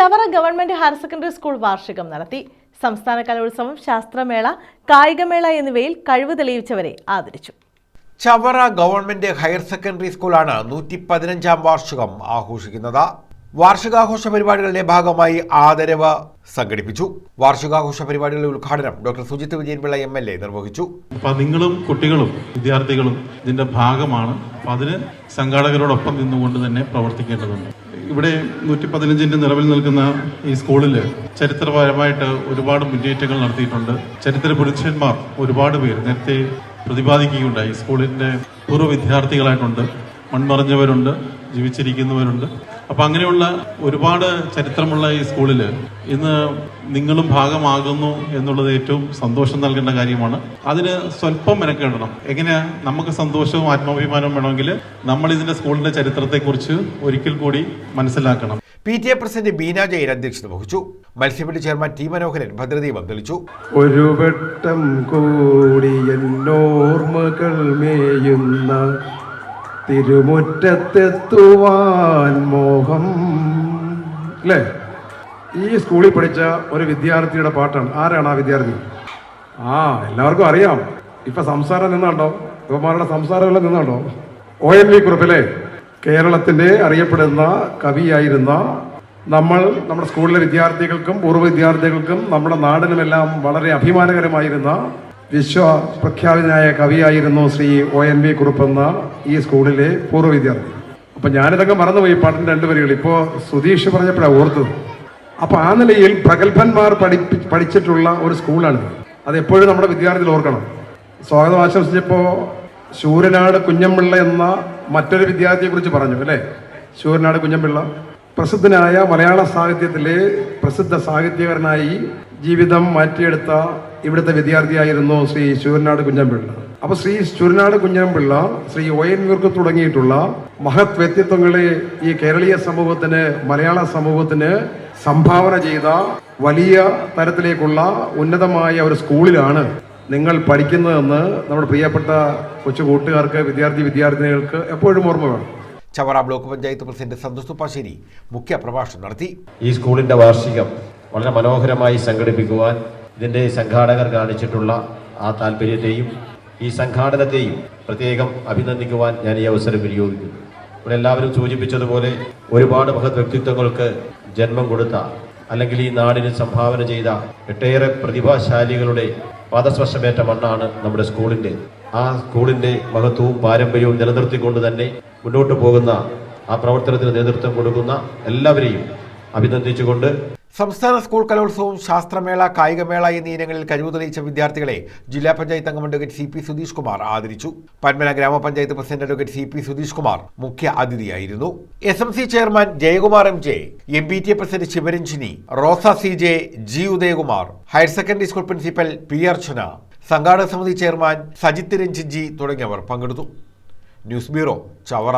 Chavara government higher secondary school വാർഷികം നടത്തി. സംസ്ഥാന കലോത്സവം ശാസ്ത്രമേള കായികമേള എന്നിവയിൽ കഴിവ് തെളിയിച്ചവരെ ആദരിച്ചു. ചവറ ഗവൺമെന്റ് ഹയർ സെക്കൻഡറി സ്കൂളാണ് നൂറ്റി പതിനഞ്ചാം വാർഷികം ആഘോഷിക്കുന്നത്. വാർഷികാഘോഷ പരിപാടികളുടെ ഭാഗമായി ആദരവ് സംഘടിപ്പിച്ചു. വാർഷികാഘോഷ പരിപാടികളുടെ ഉദ്ഘാടനം doctor Sujith Vijayanpillai M L A നിർവഹിച്ചു. അപ്പൊ നിങ്ങളും കുട്ടികളും വിദ്യാർത്ഥികളും ഇതിന്റെ ഭാഗമാണ്. അപ്പൊ അതിന് സംഘാടകരോടൊപ്പം നിന്നുകൊണ്ട് തന്നെ പ്രവർത്തിക്കേണ്ടതുണ്ട്. ഇവിടെ നൂറ്റി പതിനഞ്ചിന്റെ നിലവിൽ നിൽക്കുന്ന ഈ സ്കൂളിൽ ചരിത്രപരമായിട്ട് ഒരുപാട് മുന്നേറ്റങ്ങൾ നടത്തിയിട്ടുണ്ട്. ചരിത്ര പുരുഷന്മാർ ഒരുപാട് പേര് നേരത്തെ പ്രതിപാദിക്കുകയുണ്ടായി. സ്കൂളിന്റെ പൂർവ വിദ്യാർത്ഥികളായിട്ടുണ്ട്. മൺമറഞ്ഞവരുണ്ട് ജീവിച്ചിരിക്കുന്നവരുണ്ട്. അപ്പൊ അങ്ങനെയുള്ള ഒരുപാട് ചരിത്രമുള്ള ഈ സ്കൂളിൽ ഇന്ന് നിങ്ങളും ഭാഗമാകുന്നു എന്നുള്ളത് ഏറ്റവും സന്തോഷം നൽകേണ്ട കാര്യമാണ്. അതിന് സ്വല്പം മെനക്കേണ്ടണം എങ്ങനെയാ നമുക്ക് സന്തോഷവും ആത്മാഭിമാനവും വേണമെങ്കിൽ നമ്മൾ ഇതിന്റെ സ്കൂളിന്റെ ചരിത്രത്തെക്കുറിച്ച് ഒരിക്കൽ കൂടി മനസ്സിലാക്കണം. P T A president Beena Jayan അധ്യക്ഷത വഹിച്ചു. മത്സ്യബന്ധി ചെയർമാൻ ടി മനോഹരൻ ഭദ്രദീപം തെളിച്ചു ഒരു വട്ടം കൂടി എന്നോർമ്മകൾ മേയുന്ന തിരുമുറ്റത്തെത്തുവാൻ മോഹം. അല്ലേ ഈ സ്കൂളിൽ പഠിച്ച ഒരു വിദ്യാർത്ഥിയുടെ പാട്ടാണ്. ആരാണ് ആ വിദ്യാർത്ഥി? ആ എല്ലാവർക്കും അറിയാം. ഇപ്പൊ സംസാരം നിന്നുണ്ടോ? ഇവന്മാരുടെ സംസാരമെല്ലാം നിന്നുണ്ടോ? ഒ എൻ വി കുറിപ്പിലെ കേരളത്തിന്റെ അറിയപ്പെടുന്ന കവിയായിരുന്ന നമ്മൾ നമ്മുടെ സ്കൂളിലെ വിദ്യാർത്ഥികൾക്കും പൂർവ വിദ്യാർത്ഥികൾക്കും നമ്മുടെ നാടിനുമെല്ലാം വളരെ അഭിമാനകരമായിരുന്ന വിശ്വ പ്രഖ്യാപിതനായ കവിയായിരുന്നു ശ്രീ ഒ എൻ വി കുറുപ്പെന്ന ഈ സ്കൂളിലെ പൂർവ വിദ്യാർത്ഥി. അപ്പൊ ഞാനിതൊക്കെ മറന്നുപോയി പാട്ടിന്റെ രണ്ട് വരികൾ. ഇപ്പോ സുധീഷ് പറഞ്ഞപ്പോഴാണ് ഓർത്തത്. അപ്പൊ ആ നിലയിൽ പ്രഗത്ഭന്മാർ പഠിപ്പി പഠിച്ചിട്ടുള്ള ഒരു സ്കൂളാണ് അത് എപ്പോഴും നമ്മുടെ വിദ്യാർത്ഥികൾ ഓർക്കണം. സ്വാഗതം ആശംസിച്ചപ്പോ ശൂരനാട് കുഞ്ഞമ്പിള്ള എന്ന മറ്റൊരു വിദ്യാർത്ഥിയെ കുറിച്ച് പറഞ്ഞു അല്ലേ? ശൂരനാട് കുഞ്ഞമ്പിള്ള. പ്രസിദ്ധനായ മലയാള സാഹിത്യത്തിലെ പ്രസിദ്ധ സാഹിത്യകാരനായി ജീവിതം മാറ്റിയെടുത്ത ഇവിടുത്തെ വിദ്യാർത്ഥിയായിരുന്നു ശ്രീ ശൂരനാട് കുഞ്ഞമ്പിള്ള. അപ്പൊ ശ്രീ ശൂരനാട് കുഞ്ഞമ്പിള്ള ശ്രീ ഒ എൻ വീർക്ക് തുടങ്ങിയിട്ടുള്ള മഹത് വ്യക്തിത്വങ്ങളെ ഈ കേരളീയ സമൂഹത്തിന് മലയാള സമൂഹത്തിന് സംഭാവന ചെയ്ത വലിയ തരത്തിലേക്കുള്ള ഉന്നതമായ ഒരു സ്കൂളിലാണ് നിങ്ങൾ പഠിക്കുന്നതെന്ന് നമ്മുടെ പ്രിയപ്പെട്ട കൊച്ചു കൂട്ടുകാർക്ക് വിദ്യാർത്ഥി വിദ്യാർത്ഥിനികൾക്ക് എപ്പോഴും ഓർമ്മ വേണം. ചവറ ബ്ലോക്ക് പഞ്ചായത്ത് പ്രസിഡന്റ് സന്തോഷ് തുപ്പാശ്ശേരി മുഖ്യ പ്രഭാഷണം നടത്തി. ഈ സ്കൂളിന്റെ വാർഷികം വളരെ മനോഹരമായി സംഘടിപ്പിക്കുവാൻ ഇതിന്റെ സംഘാടകർ കാണിച്ചിട്ടുള്ള ആ താല്പര്യത്തെയും ഈ സംഘാടനത്തെയും പ്രത്യേകം അഭിനന്ദിക്കുവാൻ ഞാൻ ഈ അവസരം വിനിയോഗിക്കുന്നു. ഇവിടെ എല്ലാവരും സൂചിപ്പിച്ചതുപോലെ ഒരുപാട് മഹത് വ്യക്തിത്വങ്ങൾക്ക് ജന്മം കൊടുത്ത അല്ലെങ്കിൽ ഈ നാടിന് സംഭാവന ചെയ്ത ഒട്ടേറെ പ്രതിഭാശാലികളുടെ പാദസ്പർശമേറ്റ മണ്ണാണ് നമ്മുടെ സ്കൂളിന്റെ ആ സ്കൂളിന്റെ മഹത്വവും പാരമ്പര്യവും നിലനിർത്തിക്കൊണ്ട് തന്നെ മുന്നോട്ട് പോകുന്ന ആ പ്രവർത്തനത്തിന് നേതൃത്വം കൊടുക്കുന്ന എല്ലാവരെയും അഭിനന്ദിച്ചുകൊണ്ട് സംസ്ഥാന സ്കൂൾ കലോത്സവം ശാസ്ത്രമേള കായികമേള എന്നീ ഇനങ്ങളിൽ കഴിവ് തെളിയിച്ച വിദ്യാർത്ഥികളെ ജില്ലാ പഞ്ചായത്ത് അംഗം advocate C P Sudheesh Kumar ആദരിച്ചു. പന്മല ഗ്രാമപഞ്ചായത്ത് president advocate C P Sudheesh Kumar മുഖ്യ അതിഥിയായിരുന്നു. S M C chairman Jayakumar M J M P T A president Sivaranjini Rosa C J G Udayakumar higher secondary school principal P Archana സംഘാടക സമിതി chairman Sajith Ranjith G തുടങ്ങിയവർ പങ്കെടുത്തു. News bureau Chavara.